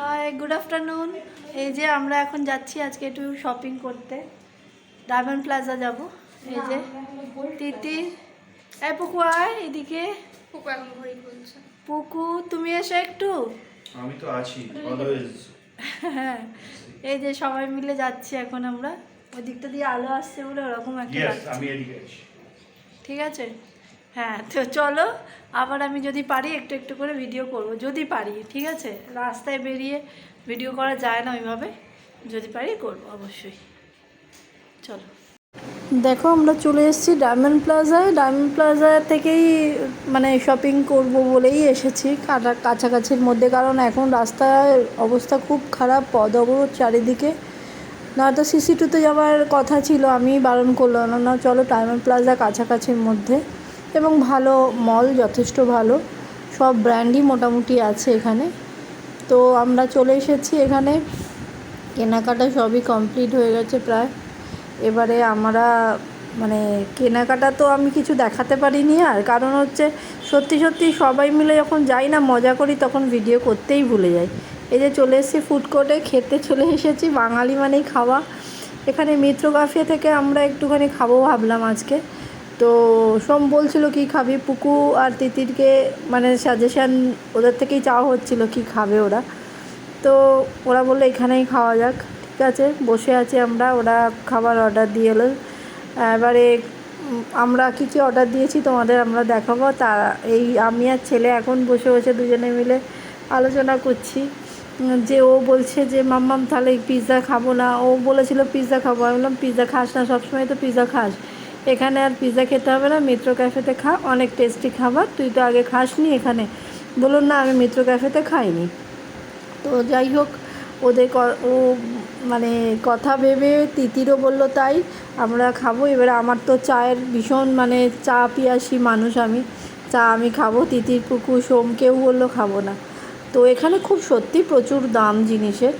Hi good afternoon এই যে আমরা এখন যাচ্ছি আজকে একটু শপিং করতে। ডায়মন্ড প্লাজা যাব। এই যে তিতি। এই পুকু আয় এদিকে। পুকু এখন ঘড়ি খুলছে। পুকু তুমি এসো একটু। আমি তো আছি অলওয়েজ হ্যাঁ এই যে সবাই মিলে যাচ্ছি এখন আমরা। ওই দিকটা দিয়ে আলো আসছে বলে ওরকম একটা লাগছে। আমি এদিকে ঠিক আছে? হ্যাঁ তো চলো, আবার আমি যদি পারি একটু একটু করে ভিডিও করব। যদি পারি, ঠিক আছে? রাস্তায় বেরিয়ে ভিডিও করা যায় না ওইভাবে। যদি পারি, করব অবশ্যই। চলো। দেখো, আমরা চলে এসেছি ডায়মন্ড প্লাজায় ডায়মন্ড প্লাজা থেকেই মানে শপিং করব বলেই এসেছি কাছাকাছির মধ্যে। কারণ এখন রাস্তার অবস্থা খুব খারাপ পদ অবরোধ চারিদিকে নয়তো সিসি টুতে যাওয়ার কথা ছিল আমি বারণ করলাম। না চলো ডায়মন্ড প্লাজা কাছাকাছির মধ্যে। এবং ভালো মল যথেষ্ট ভালো। সব ব্র্যান্ডই মোটামুটি আছে এখানে। তো আমরা চলে এসেছি এখানে। কেনাকাটা সবই কমপ্লিট হয়ে গেছে প্রায়। এবারে আমরা মানে কেনাকাটা তো আমি কিছু দেখাতে পারিনি আর। কারণ হচ্ছে, সত্যি সত্যি সবাই মিলে যখন যাই না, মজা করি, তখন ভিডিও করতেই ভুলে যাই। এই যে চলে এসেছি ফুড কোর্টে খেতে চলে এসেছি, বাঙালি মানেই খাওয়া। এখানে মিত্র কাফে থেকে আমরা একটুখানি খাব ভাবলাম আজকে। তো সোম বলছিল কি খাবি? পুকু আর তিতিরকে মানে সাজেশান ওদের থেকেই চাওয়া হচ্ছিল কি খাবে ওরা। তো ওরা বলল, এখানেই খাওয়া যাক, ঠিক আছে, বসে আছি আমরা, ওরা খাবার অর্ডার দিয়ে এলো। এবারে আমরা কী কী অর্ডার দিয়েছি তোমাদের আমরা দেখাবো। তা, এই আমি আর ছেলে এখন বসে বসে দুজনে মিলে আলোচনা করছি। যে ও বলছে যে, মাম্মাম, তাহলে পিৎজা খাব না। ও বলেছিল পিৎজা খাব। আমি বললাম পিৎজা খাস না, সবসময় তো পিৎজা খাস। এখানে আর পিৎজা খেতে হবে না, মিত্র ক্যাফেতে খা, অনেক টেস্টি খাবার। তুই তো আগে খাসনি এখানে। বলুন না, আমি মিত্র ক্যাফেতে খাইনি। তো যাই হোক, ওদের ও মানে কথা ভেবে তিতিরও বলল তাই, আমরা খাব। এবারে আমার তো চায়ের ভীষণ মানে চা পিয়াসি মানুষ আমি। চা আমি খাব, তিতির পুকু সোম কেউ বলল খাব না। তো এখানে খুব সত্যি প্রচুর দাম জিনিসের।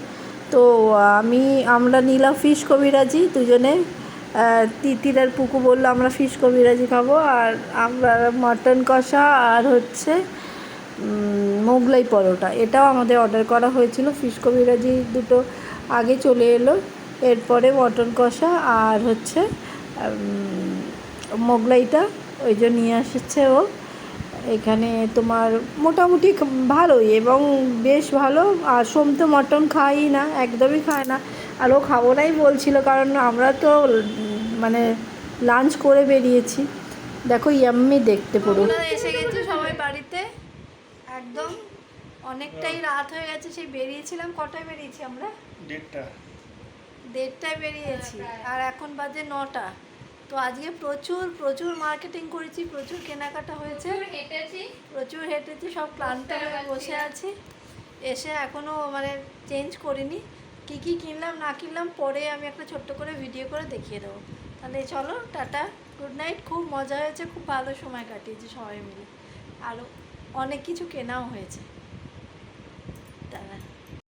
তো আমি, আমরা নিলাম ফিশ কবিরাজি, দুজনে তিতির আর পুকু বলল, আমরা ফিশ কবিরাজি খাব, আর আমরা মটন কষা আর হচ্ছে মোগলাই পরোটা। এটাও আমাদের অর্ডার করা হয়েছিল। ফিশ কবিরাজি দুটো আগে চলে এলো, এরপরে মটন কষা আর হচ্ছে মোগলাইটা ওই জন্য নিয়ে এসেছে ও। এখানে তোমার মোটামুটি ভালোই এবং বেশ ভালো। আর সোম তো মটন খাই না একদমই খায় না। আর ও খাব নাই বলছিল কারণ আমরা তো মানে লাঞ্চ করে বেরিয়েছি। দেখো ইয়াম্মি দেখতে পুরো। এসে গেছি সবাই বাড়িতে। একদম অনেকটাই রাত হয়ে গেছে সেই বেরিয়েছিলাম। কটায় বেরিয়েছি আমরা? ডেটটা দেড়টায় বেরিয়েছি। আর এখন বাজে নটা। তো আজকে প্রচুর প্রচুর মার্কেটিং করেছি প্রচুর কেনাকাটা হয়েছে। প্রচুর হেঁটেছি। সব ক্লান্ত হয়ে বসে আছি। এসে এখনও মানে চেঞ্জ করিনি। কি কি কিনলাম না কিনলাম পরে আমি একটা ছোট্ট করে ভিডিও করে দেখিয়ে দেবো। তাহলে চলো টাটা গুড নাইট খুব মজা হয়েছে খুব ভালো সময় কাটিয়েছি সবাই মিলে। আরও অনেক কিছু কেনাও হয়েছে।